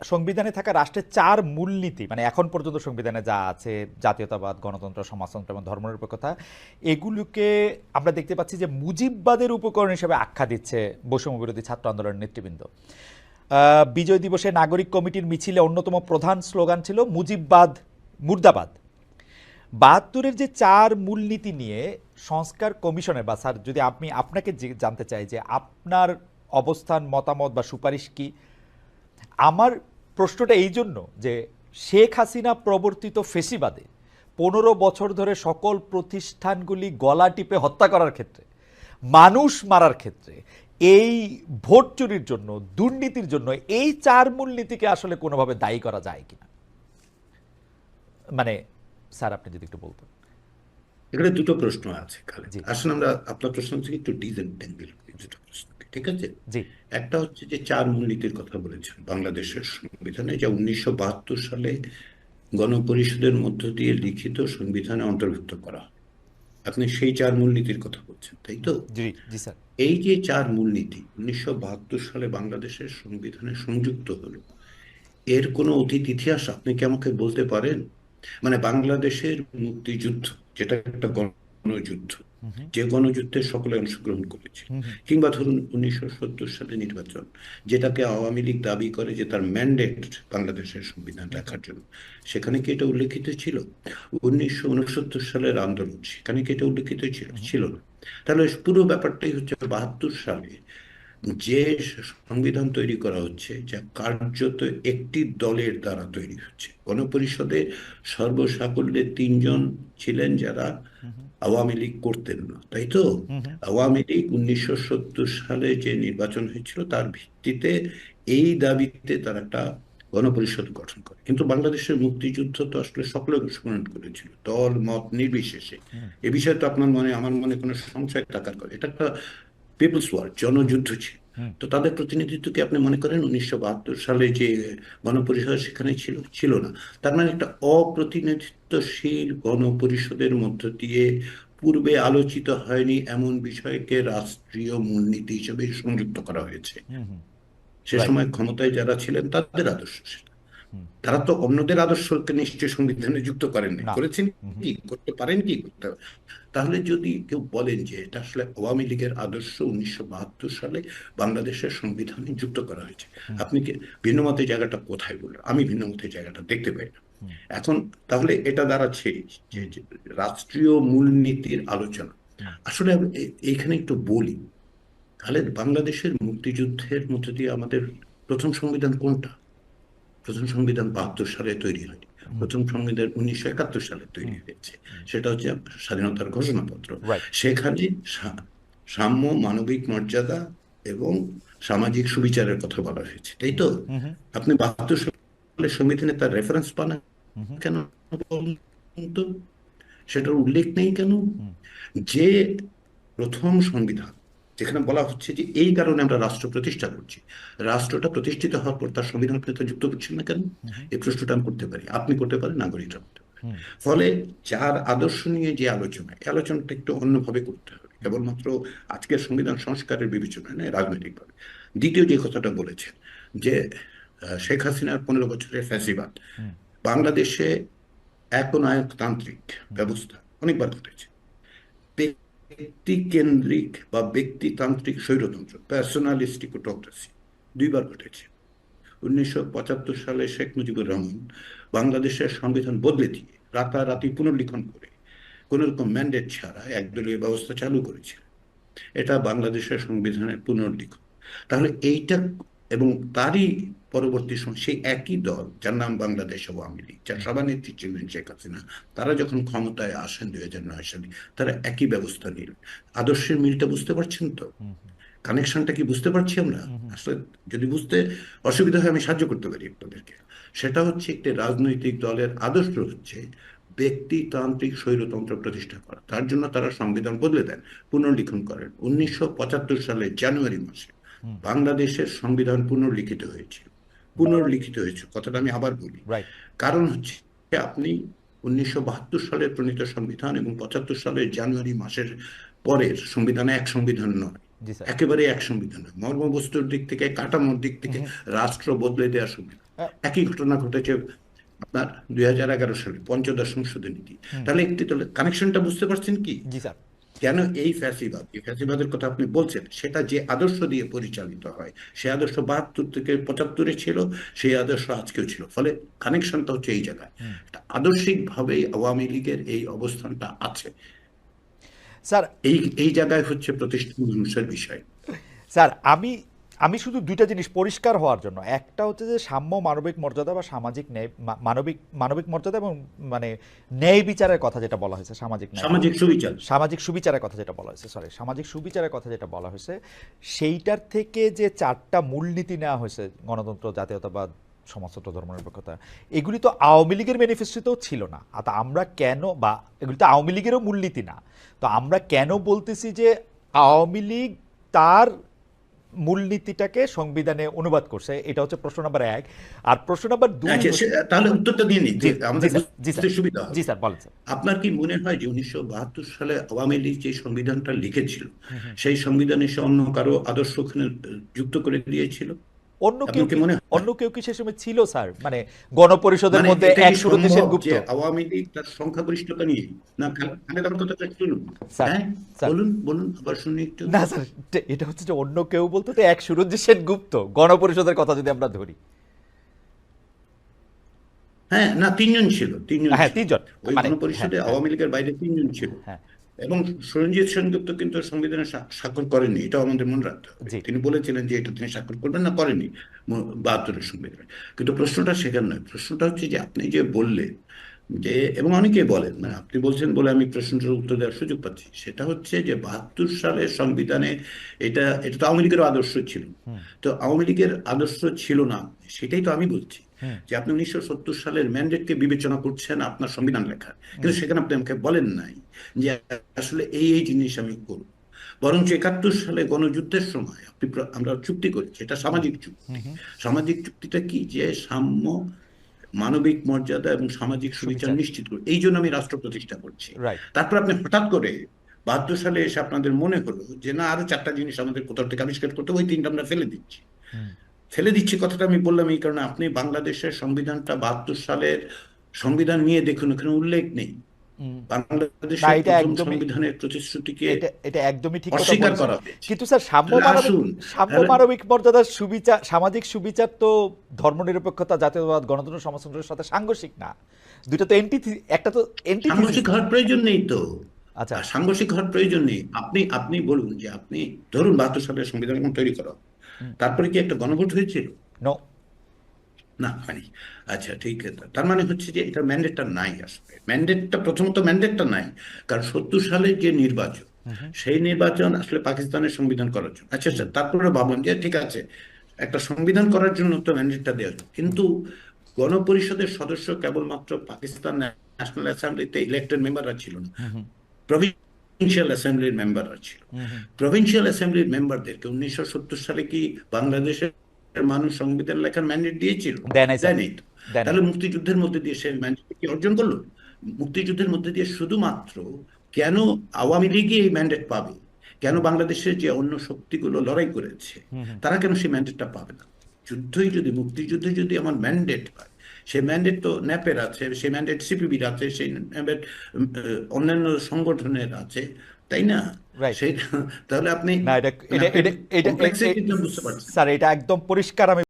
সংবিধানে থাকা রাষ্ট্রের চার মূলনীতি মানে এখন পর্যন্ত সংবিধানে যা আছে, জাতীয়তাবাদ, গণতন্ত্র, সমাজতন্ত্র এবং ধর্মনিরপেক্ষতা, এগুলোকে আমরা দেখতে পাচ্ছি যে মুজিববাদের উপকরণ হিসেবে আখ্যা দিচ্ছে বৈষম্য বিরোধী ছাত্র আন্দোলনের নেতৃবৃন্দ। বিজয় দিবসে নাগরিক কমিটির মিছিলে অন্যতম প্রধান স্লোগান ছিল মুজিববাদ, মুর্দাবাদ। বাহাত্তরের যে চার মূলনীতি নিয়ে সংস্কার কমিশনের বা স্যার, যদি আপনি, আপনাকে জানতে চাই যে আপনার অবস্থান, মতামত বা সুপারিশ কি? আমার প্রশ্নটা এই জন্য যে শেখ হাসিনা প্রবর্তিত ফেসিবাদে পনেরো বছর ধরে সকল প্রতিষ্ঠানগুলি গলা টিপে হত্যা করার ক্ষেত্রে মানুষ মারার ক্ষেত্রে এই ভোট চুরির জন্য দুর্নীতির জন্য এই চার মূলনীতিকে আসলে কোনোভাবে দায়ী করা যায় কিনা? মানে স্যার আপনি যদি একটু বলতেন। এখানে দুটো প্রশ্ন আছে আসলে আমরা আপনার প্রশ্ন থেকে একটু করি দুটো প্রশ্নকে ঠিক আছে? একটা হচ্ছে যে চার মূলনীতির কথা বলেছেন বাংলাদেশের সংবিধানে যা উনিশশো বাহাত্তর সালে গণপরিষদের মধ্য দিয়ে লিখিত সংবিধানে অন্তর্ভুক্ত করা। আপনি সেই চার মূলনীতির কথা বলছেন তাই তো? এই যে চার মূলনীতি উনিশশো বাহাত্তর সালে বাংলাদেশের সংবিধানে সংযুক্ত হলো এর কোনো অতীত ইতিহাস আপনি কি আমাকে বলতে পারেন? মানে বাংলাদেশের মুক্তিযুদ্ধ যেটা একটা গণযুদ্ধ যে গণযুদ্ধে সকলে অংশগ্রহণ করেছে। কিংবা ধরুন উনিশশো সত্তর সালে নির্বাচন, যেটাকে আওয়ামী লীগ দাবি করে যে তার ম্যান্ডেট বাংলাদেশের সংবিধান লেখার জন্য। সেখানে কি এটা উল্লেখিত ছিল? উনিশশো উনসত্তর সালের আন্দোলন, সেখানে কি এটা উল্লেখিত ছিল? ছিল না। তাহলে পুরো ব্যাপারটাই হচ্ছে বাহাত্তর সালে যে সংবিধান তৈরি করা হচ্ছে, যা কার্যত একটি দলের দ্বারা তৈরি হচ্ছে। গণপরিষদে সর্বসাকল্যে তিনজন ছিলেন যারা। আওয়ামী লীগ করতেন না তাই তো? আওয়ামী লীগ উনিশশো সত্তর সালে যে নির্বাচন হয়েছিল তার ভিত্তিতে এই দাবিতে তারা একটা গণপরিষদ গঠন করে। কিন্তু বাংলাদেশের মুক্তিযুদ্ধ তো আসলে সকলে অংশগ্রহণ করেছিল দল মত নির্বিশেষে। এ বিষয়ে তো আপনার মনে আমার মনে কোনো সংশয় থাকার করে এটা একটা পিপলস ওয়ার জনযুদ্ধ ছিল। তো তাদের প্রতিনিধিত্ব কি আপনি মনে করেন? উনিশশো বাহাত্তর সালে যে গণপরিষদ সেখানে ছিল ছিল না। তার মানে একটা অপ্রতিনিধিত্বশীল গণপরিষদের মধ্য দিয়ে পূর্বে আলোচিত হয়নি এমন বিষয়কে রাষ্ট্রীয় মূলনীতি হিসেবে সংযুক্ত করা হয়েছে। সে. সময় ক্ষমতায় যারা ছিলেন তাদের আদর্শ সেটা তারা তো অন্যদের আদর্শকে নিশ্চয় সংবিধানে যুক্ত করেননি। করেছেন কি? করতে পারেন কি করতে তাহলে যদি কেউ বলেন যে এটা আসলে আওয়ামী লীগের আদর্শ উনিশশো বাহাত্তর সালে বাংলাদেশের সংবিধানে যুক্ত করা হয়েছে আপনি কি ভিন্নমতের জায়গাটা কোথায় বললেন? আমি ভিন্নমতের জায়গাটা দেখতে পাই না। এখন তাহলে এটা দাঁড়াচ্ছে যে রাষ্ট্রীয় মূলনীতির আলোচনা। আসলে এইখানে একটু বলি তাহলে বাংলাদেশের মুক্তিযুদ্ধের মধ্যে দিয়ে আমাদের প্রথম সংবিধান কোনটা? প্রথম সংবিধান বাহাত্তর সালে তৈরি হয়নি প্রথম সংবিধান উনিশশো একাত্তর সালে তৈরি হয়েছে। সেটা হচ্ছে স্বাধীনতার ঘোষণাপত্র. সেখানে সাম্য মানবিক মর্যাদা এবং সামাজিক সুবিচারের কথা বলা হয়েছে। তাই তো? আপনি বাহাত্তর সালের সংবিধানে তার রেফারেন্স পান কেন তো? সেটার উল্লেখ নেই কেন? যে প্রথম সংবিধান যেখানে বলা হচ্ছে যে এই কারণে আমরা রাষ্ট্র প্রতিষ্ঠা করছি। রাষ্ট্রটা প্রতিষ্ঠিত হওয়ার পর তার সংবিধানের সাথে যুক্ত করছেন না কেন? এই প্রশ্নটা আমি করতে পারি। আপনি করতে পারেন নাগরিকরা করতে ফলে যার আদর্শ নিয়ে যে আলোচনা এই আলোচনাটা একটু অন্যভাবে করতে হবে। কেবলমাত্র আজকের সংবিধান সংস্কারের বিবেচনায় নয় রাজনৈতিকভাবে। দ্বিতীয় যে কথাটা বলেছেন যে শেখ হাসিনার পনেরো বছরের ফ্যাসিবাদ বাংলাদেশে একনায়কতান্ত্রিক ব্যবস্থা অনেকবার ঘটেছে। ব্যক্তি কেন্দ্রিক বা ব্যক্তিতান্ত্রিক স্বৈরতন্ত্র পার্সোনালিস্টিক অটোক্রেসি দুইবার ঘটেছে। উনিশশো পঁচাত্তর সালে শেখ মুজিবুর রহমান বাংলাদেশের সংবিধান বদলে দিয়ে রাতারাতি পুনর্লিখন করে কোন রকম ম্যান্ডেট ছাড়া একদলীয় ব্যবস্থা চালু করেছিল এটা বাংলাদেশের সংবিধানের পুনর্লিখন। তাহলে এইটা এবং তারই পরবর্তী সময় সেই একই দল যার নাম বাংলাদেশ আওয়ামী লীগ যার সভানেত্রী ছিলেন শেখ হাসিনা তারা যখন ক্ষমতায় আসেন দুই হাজার নয় সালে তারা একই ব্যবস্থা নিলেন আদর্শের মিলটা বুঝতে পারছেন তো? কানেকশনটা কি বুঝতে পারছি আমরা? আসলে যদি বুঝতে অসুবিধা হয় আমি সাহায্য করতে পারি আপনাদেরকে। সেটা হচ্ছে একটি রাজনৈতিক দলের আদর্শ হচ্ছে ব্যক্তিতান্ত্রিক স্বৈরতন্ত্র প্রতিষ্ঠা করা। তার জন্য তারা সংবিধান বদলে দেন পুনর্লিখন করেন। উনিশশো পঁচাত্তর সালে জানুয়ারি মাসে বাংলাদেশের সংবিধান পুনর্লিখিত হয়েছিল পুনর্লিখিত হয়েছে কথাটা আমি আবার বলি। কারণ হচ্ছে আপনি উনিশশো বাহাত্তর সালের প্রণীত সংবিধান এবং পঁচাত্তর সালের জানুয়ারি মাসের পরের সংবিধানে এক সংবিধান নয়। একেবারে এক সংবিধান নয়। মর্মবস্তুর দিক থেকে কাঠামোর দিক থেকে রাষ্ট্র বদলে দেওয়া সংবিধান। একই ঘটনা ঘটেছে আপনার দুই হাজার এগারো সালে পঞ্চদশ সংশোধনী। নীতি তাহলে একটি তাহলে কানেকশনটা বুঝতে পারছেন কি? জি স্যার। কেন এই ফ্যাসিবাদ? এই ফ্যাসিবাদের কথা আপনি বলছেন সেটা যে আদর্শ দিয়ে পরিচালিত হয় সে আদর্শ বাহাত্তর থেকে পঁচাত্তরে ছিল সেই আদর্শ আজকেও ছিল ফলে কানেকশনটা হচ্ছে এই জায়গায়। আদর্শিক ভাবেই আওয়ামী লীগের এই অবস্থানটা আছে। স্যার এই এই জায়গায় হচ্ছে প্রতিষ্ঠান মানুষের বিষয়। স্যার আমি আমি শুধু দুইটা জিনিস পরিষ্কার হওয়ার জন্য। একটা হচ্ছে যে সাম্য মানবিক মর্যাদা বা সামাজিক ন্যায় মানবিক মানবিক মর্যাদা এবং মানে ন্যায় বিচারের কথা যেটা বলা হয়েছে সামাজিক সামাজিক সুবিচার। সামাজিক সুবিচারের কথা যেটা বলা হয়েছে সরি সামাজিক সুবিচারের কথা যেটা বলা হয়েছে সেইটার থেকে যে চারটা মূলনীতি নেওয়া হয়েছে গণতন্ত্র জাতীয়তাবাদ সমাজতন্ত্র ধর্মনিরপেক্ষতা এগুলি তো আওয়ামী লীগের ম্যানিফেস্টোতেও ছিল না। আর তা আমরা কেন বা এগুলি তো আওয়ামী লীগেরও মূলনীতি না। তো আমরা কেন বলতেছি যে আওয়ামী লীগ তার মূলনীতিটাকে সংবিধানে অনুবাদ করছে এটা হচ্ছে প্রশ্ন নাম্বার এক। আর প্রশ্ন নাম্বার দুই আচ্ছা তাহলে উত্তরটা দিয়ে নিই। আমাদের সুবিধা জি স্যার বলেন আপনার কি মনে হয় যে উনিশশো বাহাত্তর সালে আওয়ামী লীগ যে সংবিধানটা লিখেছিল সেই সংবিধানে সে অন্য কারও আদর্শ যুক্ত করে দিয়েছিল? অন্য কেউ হয়? অন্য কেউ কি সে সময় ছিল স্যার? মানে গণপরিষদের মানে মধ্যে এটা এক সুরতি সম্ভব সেনগুপ্ত আওয়ামী লীগ তার সংখ্যাগরিষ্ঠতা নিয়ে? না খালেদ আমার কথাটা শুনুন হ্যাঁ? বলুন বলুন আবার শুনি একটু। না স্যার এটা- হচ্ছে যে অন্য কেউ বলতে তো এক সুরঞ্জি সেনগুপ্ত গণপরিষদের কথা যদি আমরা ধরি। হ্যাঁ না তিনজন ছিল তিনজন হ্যাঁ তিনজন ওই মানে গণপরিষদে হ্যাঁ, আওয়ামী লীগের বাইরে তিনজন ছিল। হ্যাঁ। এবং সরঞ্জিৎ সেনগুপ্ত কিন্তু সংবিধানে স্বা- স্বাক্ষর করেননি এটা আমাদের মনে রাখতে হবে। তিনি বলেছিলেন যে এটা তিনি স্বাক্ষর করবেন না করেনি বাহাত্তরের সংবিধানে। কিন্তু প্রশ্নটা সেখানে নয় প্রশ্নটা হচ্ছে যে আপনি যে বললেন যে এবং অনেকেই বলেন মানে আপনি বলছেন বলে আমি প্রশ্নটার উত্তর দেওয়ার সুযোগ পাচ্ছি সেটা হচ্ছে যে বাহাত্তর সালের সংবিধানে এটা এটা তো আওয়ামী লীগের আদর্শ ছিল। তো আওয়ামী লীগের আদর্শ ছিল না সেটাই তো আমি বলছি। যে আপনি উনিশশো সত্তর সালের ম্যান্ডেটকে বিবেচনা করছেন আপনার সংবিধান লেখার। কিন্তু সেখানে আপনি আমাকে বলেন নাই যে আসলে এই এই জিনিস আমি করব। বরঞ্চ একাত্তর সালে গণযুদ্ধের সময় আপনি আমরা চুক্তি করেছি এটা সামাজিক চুক্তি। সামাজিক চুক্তিটা কি? যে সাম্য মানবিক মর্যাদা এবং সামাজিক সুবিচার। নিশ্চিত করে এই জন্য আমি রাষ্ট্র প্রতিষ্ঠা করছি। তারপর আপনি হঠাৎ করে বাহাত্তর সালে এসে আপনাদের মনে হলো যে না আরও চারটা জিনিস আমাদের কোথাও থেকে আবিষ্কার করতে ওই তিনটা আমরা ফেলে দিচ্ছি। ফেলে দিচ্ছি কথাটা আমি বললাম এই কারণে। আপনি বাংলাদেশের সংবিধানটা বাহাত্তর সালের সংবিধান নিয়ে দেখুন ওখানে উল্লেখ নেই। বাংলাদেশের না, এটা প্রথম একদমই- সংবিধানের প্রতিশ্রুতিকে এটা এটা একদমই ঠিক অস্বীকার করা কিন্তু স্যার সাম্য তাহলে মানবিক আসুন, সাম্য মানবিক মর্যাদার সুবিচার সামাজিক সুবিচার তো ধর্মনিরপেক্ষতা জাতীয়তাবাদ গণতন্ত্র সমাজতন্ত্রের সাথে সাংঘর্ষিক না। তো এন্টি একটা তো এন্টি সাংঘর্ষিক হওয়ার প্রয়োজন নেই তো। আচ্ছা। সাংঘর্ষিক হওয়ার প্রয়োজন নেই। আপনি আপনি বলুন যে আপনি ধরুন বাহাত্তর সালের সংবিধান তৈরি করা। তারপরে কি একটা গণভোট হয়েছিল? না হয়নি। আচ্ছা ঠিক আছে। তার মানে হচ্ছে যে এটা ম্যান্ডেটটা নাই আসলে। ম্যান্ডেটটা প্রথমত ম্যান্ডেটটা নাই। কারণ সত্তর সালের যে নির্বাচন সেই নির্বাচন আসলে পাকিস্তানের সংবিধান করার জন্য। আচ্ছা আচ্ছা তারপরে ভাবলাম যে ঠিক আছে একটা সংবিধান করার জন্য তো ম্যান্ডেটটা দেওয়া কিন্তু গণপরিষদের সদস্য কেবলমাত্র পাকিস্তান ন্যাশনাল অ্যাসেম্বলিতে ইলেক্টেড মেম্বাররা ছিল না। প্রভিন্সিয়াল অ্যাসেম্বলির মেম্বাররা ছিল। প্রভিন্সিয়াল অ্যাসেম্বলির মেম্বারদেরকে উনিশশো সত্তর সালে কি বাংলাদেশের মানুষ সংবিধান লেখার ম্যান্ডেট দিয়েছিল। দেয়নি তো। তাহলে মুক্তিযুদ্ধের মধ্যে দিয়ে সে ম্যান্ডেট কি অর্জন করল? মুক্তিযুদ্ধের মধ্যে দিয়ে শুধুমাত্র কেন আওয়ামী লীগই এই ম্যান্ডেট পাবে? কেন বাংলাদেশের যে অন্য শক্তিগুলো লড়াই করেছে তারা কেন সেই ম্যান্ডেটটা পাবে না? যুদ্ধই যদি মুক্তিযুদ্ধে যদি আমার ম্যান্ডেট পায় সেই ম্যান্ডেট তো ন্যাপের আছে সেই ম্যান্ডেট সিপিবির আছে সেই ম্যান্ডেট অন্যান্য সংগঠনের আছে তাই না? তাহলে আপনি স্যার এটা একদম পরিষ্কার আমি